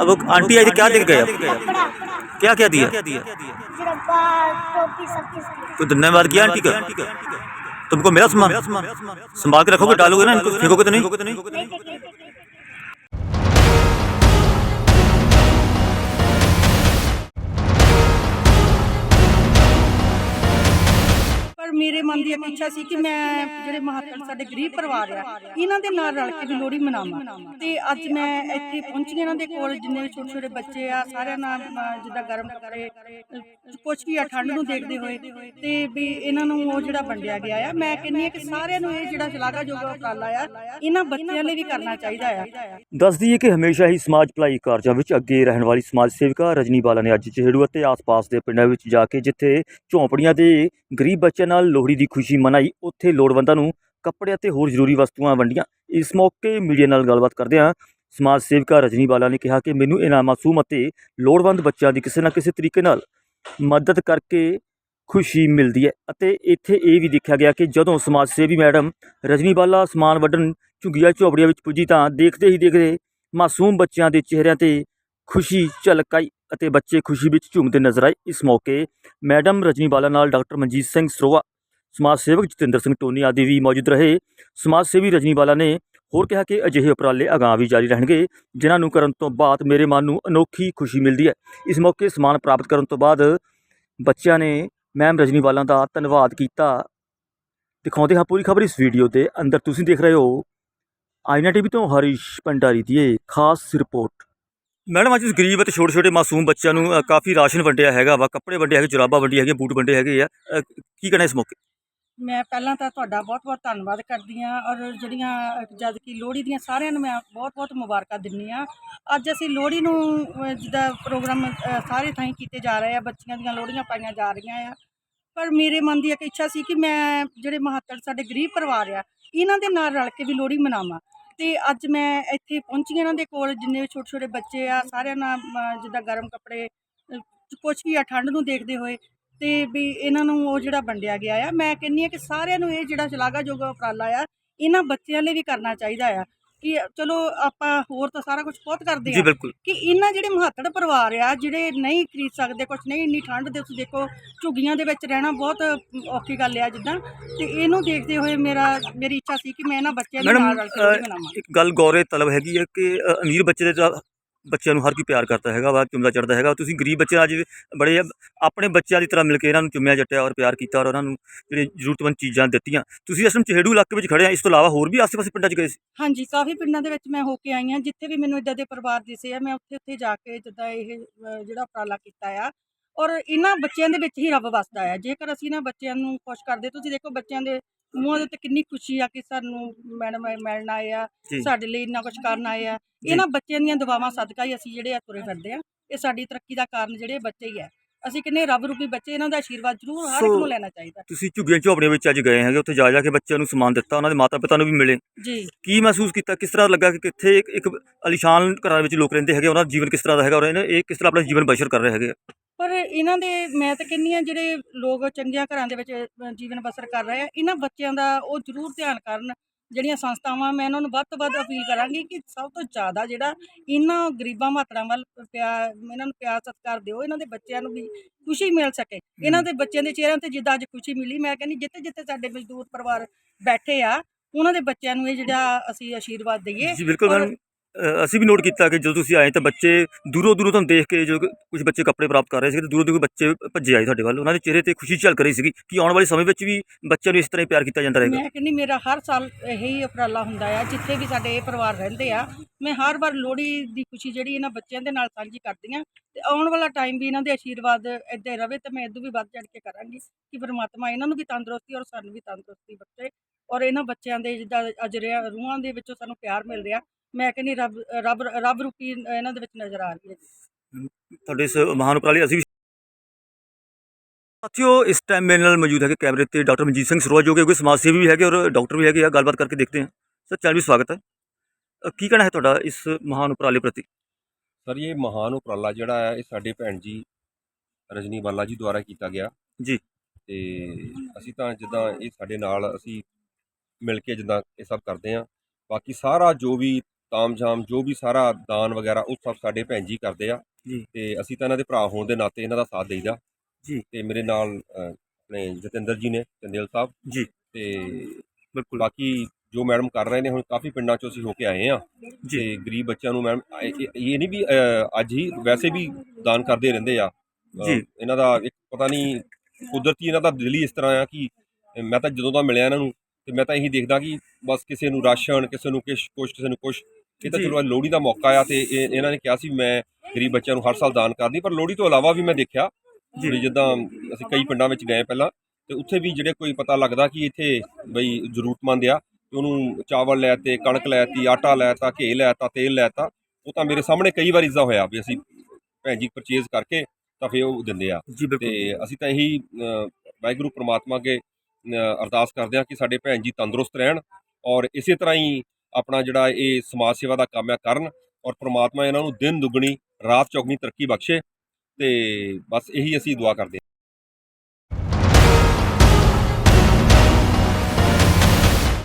अब आंटी आई क्या देख गए क्या क्या दिया? कोई धन्यवाद किया आंटी का। तुमको मेरा सामान संभाल के रखोगे, डालोगे ना? इनको फेंकोगे तो नहीं? ਮੇਰੇ ਮਨ ਦੀ ਇੱਕ ਇੱਛਾ ਸੀ ਕਿ ਮੈਂ ਜਿਹੜੇ ਮਹਾਤਮ ਸਾਡੇ ਗਰੀਬ ਪਰਿਵਾਰ ਆ ਇਹਨਾਂ ਦੇ ਨਾਲ ਰਲ ਕੇ ਵੀ ਲੋਹੜੀ ਮਨਾਵਾਂ। ਤੇ ਅੱਜ ਮੈਂ ਇੱਥੇ ਪਹੁੰਚੀ ਇਹਨਾਂ ਦੇ ਕੋਲ ਜਿੰਨੇ ਛੋਟੇ ਛੋਟੇ ਬੱਚੇ ਆ ਸਾਰਿਆਂ ਨਾਲ ਜਿੱਦਾਂ ਗਰਮ ਕੱਪੜੇ ਅਹ, ਵੀ ਆ ਠੰਡ ਨੂੰ ਦੇਖਦੇ ਹੋਏ ਤੇ ਵੀ ਇਹਨਾਂ ਨੂੰ ਉਹ ਜਿਹੜਾ ਵੰਡਿਆ ਗਿਆ ਆ। ਮੈਂ ਕਹਿੰਨੀ ਆ ਕਿ ਸਾਰਿਆਂ ਨੂੰ ਇਹ ਜਿਹੜਾ ਸ਼ਲਾਘਾਯੋਗ ਉਪਰਾਲਾ ਆ ਇਹਨਾਂ ਬੱਚਿਆਂ ਲਈ ਵੀ ਕਰਨਾ ਚਾਹੀਦਾ ਆ। ਦੱਸ ਦਈਏ ਕਿ ਹਮੇਸ਼ਾ ਹੀ ਸਮਾਜ ਭਲਾਈ ਕਾਰਜਾਂ ਵਿੱਚ ਅੱਗੇ ਰਹਿਣ ਵਾਲੀ ਸਮਾਜ ਸੇਵਿਕਾ ਰਜਨੀ ਬਾਲਾ ਨੇ ਅੱਜ ਚਿਹੜੂ ਅਤੇ ਆਸ-ਪਾਸ ਦੇ ਪਿੰਡਾਂ ਵਿੱਚ ਜਾ ਕੇ ਜਿੱਥੇ ਝੌਂਪੜੀਆਂ ਦੇ ਗਰੀਬ ਬੱਚਿਆਂ ਨਾਲ ਲੋਹੜੀ ਦੀ ਖੁਸ਼ੀ ਮਨਾਈ। ਉੱਥੇ ਲੋੜਵੰਦਾਂ ਨੂੰ ਕੱਪੜੇ ਅਤੇ ਹੋਰ ਜ਼ਰੂਰੀ ਵਸਤੂਆਂ ਵੰਡੀਆਂ। ਇਸ ਮੌਕੇ ਮੀਡੀਆ ਨਾਲ ਗੱਲਬਾਤ ਕਰਦਿਆਂ ਸਮਾਜ ਸੇਵਿਕਾ ਰਜਨੀ ਬਾਲਾ ਨੇ ਕਿਹਾ ਕਿ ਮੈਨੂੰ ਇਹਨਾਂ ਮਾਸੂਮ ਅਤੇ ਲੋੜਵੰਦ ਬੱਚਿਆਂ ਦੀ ਕਿਸੇ ਨਾ ਕਿਸੇ ਤਰੀਕੇ ਨਾਲ ਮਦਦ ਕਰਕੇ ਖੁਸ਼ੀ ਮਿਲਦੀ ਹੈ ਅਤੇ ਇੱਥੇ ਇਹ ਵੀ ਦੇਖਿਆ ਗਿਆ ਕਿ ਜਦੋਂ ਸਮਾਜ ਸੇਵੀ ਮੈਡਮ ਰਜਨੀ ਬਾਲਾ ਸਮਾਨ ਵੱਢਣ ਝੁੱਗੀਆਂ ਝੋਪੜੀਆਂ ਵਿੱਚ ਪੁੱਜੀ ਤਾਂ ਦੇਖਦੇ ਹੀ ਦੇਖਦੇ ਮਾਸੂਮ ਬੱਚਿਆਂ ਦੇ ਚਿਹਰਿਆਂ ਤੇ ਖੁਸ਼ੀ ਝਲਕ ਆਈ ਅਤੇ ਬੱਚੇ ਖੁਸ਼ੀ ਵਿੱਚ ਝੂਮਦੇ ਨਜ਼ਰ ਆਏ। ਇਸ ਮੌਕੇ ਮੈਡਮ ਰਜਨੀ ਬਾਲਾ ਨਾਲ ਡਾਕਟਰ ਮਨਜੀਤ ਸਿੰਘ ਸਰੋਆ ਸਮਾਜ ਸੇਵਕ ਜਤਿੰਦਰ ਸਿੰਘ ਟੋਨੀ ਆਦਿ ਵੀ ਮੌਜੂਦ ਰਹੇ। ਸਮਾਜ ਸੇਵੀ ਰਜਨੀ ਬਾਲਾ ਨੇ ਹੋਰ ਕਿਹਾ ਕਿ ਅਜਿਹੇ ਉਪਰਾਲੇ ਅਗਾਂਹ ਵੀ ਜਾਰੀ ਰਹਿਣਗੇ, ਜਿਨ੍ਹਾਂ ਨੂੰ ਕਰਨ ਤੋਂ ਬਾਅਦ ਮੇਰੇ ਮਨ ਨੂੰ ਅਨੋਖੀ ਖੁਸ਼ੀ ਮਿਲਦੀ ਹੈ। ਇਸ ਮੌਕੇ ਸਮਾਨ ਪ੍ਰਾਪਤ ਕਰਨ ਤੋਂ ਬਾਅਦ ਬੱਚਿਆਂ ਨੇ ਮੈਮ ਰਜਨੀ ਬਾਲਾ ਦਾ ਧੰਨਵਾਦ ਕੀਤਾ। ਦਿਖਾਉਂਦੇ ਹਾਂ ਪੂਰੀ ਖਬਰ ਇਸ ਵੀਡੀਓ ਦੇ ਅੰਦਰ। ਤੁਸੀਂ ਦੇਖ ਰਹੇ ਹੋ ਆਈਨਾ ਟੀਵੀ ਤੋਂ ਹਰੀਸ਼ ਭੰਡਾਰੀ ਦੀ ਇਹ ਖਾਸ ਰਿਪੋਰਟ। ਮੈਡਮ, ਅੱਜ ਗਰੀਬ ਅਤੇ ਛੋਟੇ ਛੋਟੇ ਮਾਸੂਮ ਬੱਚਿਆਂ ਨੂੰ ਕਾਫੀ ਰਾਸ਼ਨ ਵੰਡਿਆ ਹੈਗਾ ਵਾ, ਕੱਪੜੇ ਵੰਡੇ ਹੈਗੇ, ਜੁਰਾਬਾਂ ਵੰਡੀਆਂ ਹੈਗੀਆਂ, ਬੂਟ ਵੰਡੇ ਹੈਗੇ ਆ। ਕੀ ਕਹਿਣਾ ਇਸ ਮੌਕੇ? ਮੈਂ ਪਹਿਲਾਂ ਤਾਂ ਤੁਹਾਡਾ ਬਹੁਤ-ਬਹੁਤ ਧੰਨਵਾਦ ਕਰਦੀ ਹਾਂ ਔਰ ਜਿਹੜੀਆਂ ਜਦ ਕਿ ਲੋਹੜੀ ਦੀਆਂ ਸਾਰਿਆਂ ਨੂੰ ਮੈਂ ਬਹੁਤ-ਬਹੁਤ ਮੁਬਾਰਕਾਂ ਦਿੰਦੀ ਹਾਂ। ਅੱਜ ਅਸੀਂ ਲੋਹੜੀ ਨੂੰ ਅਹ, ਜਿੱਦਾਂ ਪ੍ਰੋਗਰਾਮ ਸਾਰੇ ਥਾਈਂ ਕੀਤੇ ਜਾ ਰਹੇ ਆ ਬੱਚੀਆਂ ਦੀਆਂ ਲੋਹੜੀਆਂ ਪਾਈਆਂ ਜਾ ਰਹੀਆਂ ਆ। ਪਰ ਮੇਰੇ ਮਨ ਦੀ ਇੱਕ ਇੱਛਾ ਸੀ ਕਿ ਮੈਂ ਜਿਹੜੇ ਮਹੱਤਵ ਸਾਡੇ ਗਰੀਬ ਪਰਿਵਾਰ ਆ ਇਹਨਾਂ ਦੇ ਨਾਲ ਰਲ ਕੇ ਵੀ ਲੋਹੜੀ ਮਨਾਵਾਂ। ਤੇ ਅੱਜ ਮੈਂ ਇੱਥੇ ਪਹੁੰਚੀ ਇਹਨਾਂ ਦੇ ਕੋਲ ਜਿੰਨੇ ਵੀ ਛੋਟੇ ਛੋਟੇ ਬੱਚੇ ਆ ਸਾਰਿਆਂ ਨਾਲ ਜਿੱਦਾਂ ਗਰਮ ਕੱਪੜੇ ਕੁਛ ਵੀ ਆ ਠੰਡ ਨੂੰ ਦੇਖਦੇ ਹੋਏ ਤੇ ਵੀ ਇਹਨਾਂ ਨੂੰ ਉਹ ਜਿਹੜਾ ਵੰਡਿਆ ਗਿਆ ਆ। ਮੈਂ ਕਹਿੰਨੀ ਆ ਕਿ ਸਾਰਿਆਂ ਨੂੰ ਇਹ ਜਿਹੜਾ ਸ਼ਲਾਘਾਯੋਗ ਉਪਰਾਲਾ ਆ ਇਹਨਾਂ ਬੱਚਿਆਂ ਲਈ ਵੀ ਕਰਨਾ ਚਾਹੀਦਾ ਆ ਕਿ ਚਲੋ ਆਪਾਂ ਹੋਰ ਤਾਂ ਸਾਰਾ ਕੁਝ ਬਹੁਤ ਕਰਦੇ ਆ ਬਿਲਕੁਲ। ਕਿ ਇਹਨਾਂ ਜਿਹੜੇ ਮਹੱਤੜ ਪਰਿਵਾਰ ਆ ਜਿਹੜੇ ਨਹੀਂ ਖਰੀਦ ਸਕਦੇ ਕੁਝ ਨਹੀਂ ਇੰਨੀ ਠੰਡ ਦੇ ਤੁਸੀਂ ਦੇਖੋ ਝੁੱਗੀਆਂ ਦੇ ਵਿੱਚ ਰਹਿਣਾ ਬਹੁਤ ਔਖੀ ਗੱਲ ਆ ਜਿੱਦਾਂ। ਤੇ ਇਹਨੂੰ ਦੇਖਦੇ ਹੋਏ ਮੇਰਾ ਮੇਰੀ ਇੱਛਾ ਸੀ ਕਿ ਮੈਂ ਇਹਨਾਂ ਬੱਚਿਆਂ ਦੇ ਨਾਲ ਰਲ ਕੇ ਇੱਕ ਗੱਲ ਗੌਰੇ ਤਲਬ ਹੈਗੀ ਹੈ ਕਿ ਅਮੀਰ ਬੱਚੇ ਦੇ ਬੱਚਿਆਂ ਨੂੰ ਹਰ ਕੋਈ ਪਿਆਰ ਕਰਦਾ ਹੈਗਾ ਵਾ, ਚੁੰਮਦਾ ਚੜਦਾ ਹੈਗਾ ਤੁਸੀਂ ਗਰੀਬ ਬੱਚੇ ਅੱਜ ਬੜੇ ਆਪਣੇ ਬੱਚਿਆਂ ਦੀ ਤਰ੍ਹਾਂ ਮਿਲ ਕੇ ਇਹਨਾਂ ਨੂੰ ਚੁੰਮਿਆ ਜੱਟਿਆ ਔਰ ਪਿਆਰ ਕੀਤਾ ਔਰ ਉਹਨਾਂ ਨੂੰ ਜਿਹੜੀ ਜ਼ਰੂਰਤਮੰਦ ਚੀਜ਼ਾਂ ਦਿੱਤੀਆਂ। ਤੁਸੀਂ ਇਸ ਨੂੰ ਚਿਹੜੂ ਇਲਾਕੇ ਵਿੱਚ ਖੜੇ ਆ, ਇਸ ਤੋਂ ਇਲਾਵਾ ਹੋਰ ਵੀ ਆਸ-ਪਾਸੇ ਪਿੰਡਾਂ 'ਚ ਗਏ ਸੀ? ਹਾਂਜੀ, ਕਾਫੀ ਪਿੰਡਾਂ ਦੇ ਵਿੱਚ ਮੈਂ ਹੋ ਕੇ ਆਈ ਆ ਜਿੱਥੇ ਵੀ ਮੈਨੂੰ ਇਦਾਂ ਦੇ ਪਰਿਵਾਰ ਦਿਸੇ ਆ ਮੈਂ ਉੱਥੇ ਉੱਥੇ ਜਾ ਕੇ ਜਿੱਦਾਂ ਇਹ ਜਿਹੜਾ ਉਪਰਾਲਾ ਕੀਤਾ ਆ। ਔਰ ਇਹਨਾਂ ਬੱਚਿਆਂ ਦੇ ਵਿੱਚ ਹੀ ਰੱਬ ਵਸਦਾ ਆ। ਜੇਕਰ ਅਸੀਂ ਇਹਨਾਂ ਬੱਚਿਆਂ ਨੂੰ ਖੁਸ਼ ਕਰਦੇ, ਤੁਸੀਂ ਦੇਖੋ ਬੱਚਿਆਂ ਦੇ ਮੂੰਹਾਂ ਦੇ ਉੱਤੇ ਕਿੰਨੀ ਖੁਸ਼ੀ ਆ ਕਿ ਸਾਨੂੰ ਮੈਡਮ ਮਿਲਣ ਆਏ ਆ। ਸਾਡੇ ਲਈ ਇੰਨਾ ਕੁਝ ਕਰਨ ਆਏ ਆ। ਇਹਨਾਂ ਬੱਚਿਆਂ ਦੀਆਂ ਦੁਆਵਾਂ ਸਦਕਾ ਹੀ ਅਸੀਂ ਜਿਹੜੇ ਆ ਤੁਰੇ ਫਿਰਦੇ ਆ। ਇਹ ਸਾਡੀ ਤਰੱਕੀ ਦਾ ਕਾਰਨ ਜਿਹੜੇ ਬੱਚੇ ਹੀ ਆ। ਅਸੀਂ ਕਿੰਨੇ ਰੱਬ ਰੂਪੀ ਬੱਚੇ ਇਹਨਾਂ ਦਾ ਆਸ਼ੀਰਵਾਦ ਜ਼ਰੂਰ ਹਰ ਇੱਕ ਨੂੰ ਲੈਣਾ ਚਾਹੀਦਾ। ਤੁਸੀਂ ਝੁੱਗੀਆਂ ਝੋਪੜੀਆਂ ਵਿੱਚ ਅੱਜ ਗਏ ਹੈਗੇ ਉੱਥੇ ਜਾ ਜਾ ਕੇ ਬੱਚਿਆਂ ਨੂੰ ਸਮਾਨ ਦਿੱਤਾ ਉਹਨਾਂ ਦੇ ਮਾਤਾ ਪਿਤਾ ਨੂੰ ਵੀ ਮਿਲੇ। ਜੀ। ਕੀ ਮਹਿਸੂਸ ਕੀਤਾ? ਕਿਸ ਤਰ੍ਹਾਂ ਲੱਗਾ ਕਿ ਕਿੱਥੇ ਇੱਕ ਇੱਕ ਅਲੀਸ਼ਾਨ ਘਰਾਂ ਵਿੱਚ ਲੋਕ ਰਹਿੰਦੇ ਹੈਗੇ ਉਹਨਾਂ ਦਾ ਜੀਵਨ ਕਿਸ ਤਰ੍ਹਾਂ ਦਾ ਹੈਗਾ ਔਰ ਇਹ ਕਿਸ ਤਰ੍ਹਾਂ ਆਪਣਾ ਜੀਵਨ ਬਸ਼ਰ ਕਰ ਰਹੇ ਹੈਗੇ? ਪਰ ਇਹਨਾਂ ਦੇ ਮੈਂ ਤਾਂ ਕਹਿੰਨੀ ਆ ਜਿਹੜੇ ਲੋਕ ਚੰਗੀਆਂ ਘਰਾਂ ਦੇ ਵਿੱਚ ਜੀਵਨ ਬਸਰ ਕਰ ਰਹੇ ਆ ਇਹਨਾਂ ਬੱਚਿਆਂ ਦਾ ਉਹ ਜ਼ਰੂਰ ਧਿਆਨ ਕਰਨ ਜਿਹੜੀਆਂ ਸੰਸਥਾਵਾਂ ਮੈਂ ਇਹਨਾਂ ਨੂੰ ਵੱਧ ਤੋਂ ਵੱਧ ਅਪੀਲ ਕਰਾਂਗੀ ਕਿ ਸਭ ਤੋਂ ਜ਼ਿਆਦਾ ਜਿਹੜਾ ਇਹਨਾਂ ਗਰੀਬਾਂ ਮਾਤਰਾਂ ਵੱਲ ਪਿਆਰ ਇਹਨਾਂ ਨੂੰ ਪਿਆਰ ਸਤਿਕਾਰ ਦਿਓ ਇਹਨਾਂ ਦੇ ਬੱਚਿਆਂ ਨੂੰ ਵੀ ਖੁਸ਼ੀ ਮਿਲ ਸਕੇ। ਇਹਨਾਂ ਦੇ ਬੱਚਿਆਂ ਦੇ ਚਿਹਰਿਆਂ ਤੇ ਜਿੱਦਾਂ ਅੱਜ ਖੁਸ਼ੀ ਮਿਲੀ ਮੈਂ ਕਹਿੰਦੀ ਜਿੱਥੇ ਜਿੱਥੇ ਸਾਡੇ ਮਜ਼ਦੂਰ ਪਰਿਵਾਰ ਬੈਠੇ ਆ ਉਹਨਾਂ ਦੇ ਬੱਚਿਆਂ ਨੂੰ ਇਹ ਜਿਹੜਾ ਅਸੀਂ ਆਸ਼ੀਰਵਾਦ ਦਈਏ ਜੀ ਬਿਲਕੁਲ ਅਸੀਂ ਵੀ ਨੋਟ ਕੀਤਾ ਕਿ ਜਦੋਂ ਤੁਸੀਂ ਆਏ ਤਾਂ ਬੱਚੇ ਦੂਰੋਂ ਦੂਰੋਂ ਤੁਹਾਨੂੰ ਦੇਖ ਕੇ ਜੋ ਕੁਝ ਬੱਚੇ ਕੱਪੜੇ ਪ੍ਰਾਪਤ ਕਰ ਰਹੇ ਸੀ ਤੇ ਦੂਰੋਂ ਦੂਰੋਂ ਬੱਚੇ ਭੱਜੇ ਆਏ ਤੁਹਾਡੇ ਵੱਲ। ਉਹਨਾਂ ਦੇ ਚਿਹਰੇ ਤੇ ਖੁਸ਼ੀ ਝਲਕ ਰਹੀ ਸੀਗੀ ਕਿ ਆਉਣ ਵਾਲੇ ਸਮੇਂ ਵਿੱਚ ਵੀ ਬੱਚਿਆਂ ਨੂੰ ਇਸ ਤਰ੍ਹਾਂ ਹੀ ਪਿਆਰ ਕੀਤਾ ਜਾਂਦਾ ਰਹੇਗਾ। ਮੈਂ ਕਹਿੰਦੀ ਮੇਰਾ ਹਰ ਸਾਲ ਇਹੀ ਉਪਰਾਲਾ ਹੁੰਦਾ ਆ, ਜਿੱਥੇ ਵੀ ਸਾਡੇ ਇਹ ਪਰਿਵਾਰ ਰਹਿੰਦੇ ਆ, ਮੈਂ ਹਰ ਵਾਰ ਲੋਹੜੀ ਦੀ ਖੁਸ਼ੀ ਜਿਹੜੀ ਇਹਨਾਂ ਬੱਚਿਆਂ ਦੇ ਨਾਲ ਸਾਂਝੀ ਕਰਦੀ ਆ ਤੇ ਆਉਣ ਵਾਲਾ ਟਾਈਮ ਵੀ ਇਹਨਾਂ ਦੇ ਆਸ਼ੀਰਵਾਦ ਇੱਦਾਂ ਹੀ ਰਵੇ ਤੇ ਮੈਂ ਇਦੋਂ ਵੀ ਵੱਧ ਚੜ ਕੇ ਕਰਾਂਗੀ ਕਿ ਪਰਮਾਤਮਾ ਇਹਨਾਂ ਨੂੰ ਵੀ ਤੰਦਰੁਸਤੀ ਔਰ ਸਾਨੂੰ ਵੀ ਤੰਦਰੁਸਤੀ ਬਖਸ਼ੇ ਔਰ ਇਹਨਾਂ ਬੱਚਿਆਂ ਦੇ ਜਿੱਦਾਂ ਅੱਜ ਰਿਆ ਰੂਹਾਂ ਦੇ ਵਿੱਚੋਂ ਸਾਨੂੰ ਪਿਆਰ ਮਿਲ ਰਿਹਾ ਮੈਂ ਕਹਿੰਦੀ ਰੱਬ ਰੱਬ ਰੱਬ ਰੂਪੀ ਇਹਨਾਂ ਦੇ ਵਿੱਚ ਨਜ਼ਰ ਆ ਰਹੀ ਹੈ ਤੁਹਾਡੇ ਇਸ ਮਹਾਨ ਉਪਰਾਲੇ ਅਸੀਂ ਵੀ ਸਾਥੀਓ ਇਸ ਟਾਈਮ ਮੇਰੇ ਨਾਲ ਮੌਜੂਦ ਹੈਗੇ ਕੈਮਰੇ ਤੇ ਡਾਕਟਰ ਮਨਜੀਤ ਸਿੰਘ ਸਰੋਆ ਜੋ ਕਿ ਕੋਈ ਸਮਾਜ ਸੇਵੀ ਵੀ ਹੈਗੇ ਔਰ ਡਾਕਟਰ ਵੀ ਹੈਗੇ ਆ ਗੱਲਬਾਤ ਕਰਕੇ ਦੇਖਦੇ ਹਾਂ। ਸਰ ਚੈਨਲ ਵੀ ਸਵਾਗਤ ਹੈ। ਅ, ਕੀ ਕਹਿਣਾ ਹੈ ਤੁਹਾਡਾ ਇਸ ਮਹਾਨ ਉਪਰਾਲੇ ਪ੍ਰਤੀ? ਸਰ ਇਹ ਮਹਾਨ ਉਪਰਾਲਾ ਜਿਹੜਾ ਹੈ ਇਹ ਸਾਡੇ ਭੈਣ ਜੀ ਰਜਨੀ ਬਾਲਾ ਜੀ ਦੁਆਰਾ ਕੀਤਾ ਗਿਆ। ਜੀ। ਤੇ ਅਸੀਂ ਤਾਂ ਜਿੱਦਾਂ ਇਹ ਸਾਡੇ ਨਾਲ ਅਸੀਂ ਮਿਲ ਕੇ ਜਿੱਦਾਂ ਇਹ ਸਭ ਕਰਦੇ ਹਾਂ। ਬਾਕੀ ਸਾਰਾ ਜੋ ਵੀ ਤਾਮਝਾਮ ਜੋ ਵੀ ਸਾਰਾ ਦਾਨ ਵਗੈਰਾ ਉਹ ਸਭ ਸਾਡੇ ਭੈਣ ਜੀ ਕਰਦੇ ਆ ਜੀ। ਤੇ ਅਸੀਂ ਤਾਂ ਇਹਨਾਂ ਦੇ ਭਰਾ ਹੋਣ ਦੇ ਨਾਤੇ ਇਹਨਾਂ ਦਾ ਸਾਥ ਦੇਈਦਾ ਜੀ। ਤੇ ਮੇਰੇ ਨਾਲ ਆਪਣੇ ਜਤਿੰਦਰ ਜੀ ਨੇ ਚੰਦੇਲ ਸਾਹਿਬ ਜੀ। ਤੇ ਬਿਲਕੁਲ ਬਾਕੀ ਜੋ ਮੈਡਮ ਕਰ ਰਹੇ ਨੇ ਹੁਣ ਕਾਫੀ ਪਿੰਡਾਂ 'ਚੋਂ ਅਸੀਂ ਹੋ ਕੇ ਆਏ ਆ ਜੀ। ਤੇ ਗਰੀਬ ਬੱਚਿਆਂ ਨੂੰ ਮੈਡਮ ਇਹ ਇਹ ਨਹੀਂ ਵੀ ਅੱਜ ਹੀ ਵੈਸੇ ਵੀ ਦਾਨ ਕਰਦੇ ਰਹਿੰਦੇ ਆ ਜੀ। ਇਹਨਾਂ ਦਾ ਇੱਕ ਪਤਾ ਨਹੀਂ ਕੁਦਰਤੀ ਇਹਨਾਂ ਦਾ ਦਿਲ ਹੀ ਇਸ ਤਰ੍ਹਾਂ ਆ ਕਿ ਮੈਂ ਤਾਂ ਜਦੋਂ ਦਾ ਮਿਲਿਆ ਇਹਨਾਂ ਨੂੰ ਤੇ ਮੈਂ ਤਾਂ ਇਹੀ ਦੇਖਦਾ ਕਿ ਬਸ ਕਿਸੇ ਨੂੰ ਰਾਸ਼ਨ ਕਿਸੇ ਨੂੰ ਕਿਸ਼ ਕੁਛ ਕਿਸੇ ਨੂੰ ਕੁਛ ਇਹ ਤਾਂ। ਚਲੋ ਲੋਹੜੀ ਦਾ ਮੌਕਾ ਆ ਤੇ ਇਹ- ਇਹਨਾਂ ਨੇ ਕਿਹਾ ਸੀ ਮੈਂ ਗਰੀਬ ਬੱਚਿਆਂ ਨੂੰ ਹਰ ਸਾਲ ਦਾਨ ਕਰਦੀ ਪਰ ਲੋਹੜੀ ਤੋਂ ਇਲਾਵਾ ਵੀ ਮੈਂ ਦੇਖਿਆ। ਵੀ ਜਿੱਦਾਂ ਅਸੀਂ ਕਈ ਪਿੰਡਾਂ ਵਿੱਚ ਗਏ ਪਹਿਲਾਂ ਤੇ ਉੱਥੇ ਵੀ ਜਿਹੜੇ ਕੋਈ ਪਤਾ ਲੱਗਦਾ ਕਿ ਇੱਥੇ ਬਈ ਜ਼ਰੂਰਤਮੰਦ ਆ ਤੇ ਉਹਨੂੰ ਚਾਵਲ ਲੈ ਤੇ ਕਣਕ ਲੈ ਤੀ ਆਟਾ ਲੈ ਤਾ ਘੇ ਲੈ ਤਾ ਤੇਲ ਲੈ ਤਾ ਉਹ ਤਾਂ ਮੇਰੇ ਸਾਹਮਣੇ ਕਈ ਵਾਰ ਇਸਦਾ ਹੋਇਆ ਵੀ ਅਸੀਂ ਭੈਣ ਜੀ ਪਰਚੇਜ਼ ਕਰਕੇ ਤਾਂ ਫਿਰ ਉਹ ਦਿੰਦੇ ਆ ਜੀ ਬਿਲਕੁਲ ਤੇ ਅਸੀਂ ਤਾਂ ਇਹੀ ਅ, ਵਾਹਿਗੁਰੂ ਪ੍ਰਮਾਤਮਾ ਅੱਗੇ ਅ, ਅਰਦਾਸ ਕਰਦੇ ਹਾਂ ਕਿ ਸਾਡੇ ਭੈਣ ਜੀ ਤੰਦਰੁਸਤ ਰਹਿਣ ਔਰ ਇਸੇ ਤਰ੍ਹਾਂ ਹੀ ਆਪਣਾ ਜਿਹੜਾ ਇਹ ਸਮਾਜ ਸੇਵਾ ਦਾ ਕੰਮ ਹੈ ਕਰਨ ਔਰ ਪ੍ਰਮਾਤਮਾ ਇਹਨਾਂ ਨੂੰ ਦਿਨ ਦੁੱਗਣੀ, ਰਾਤ ਚੌਗਣੀ ਤਰੱਕੀ ਬਖਸ਼ੇ ਤੇ ਬਸ ਇਹੀ ਅਸੀਂ ਦੁਆ ਕਰਦੇ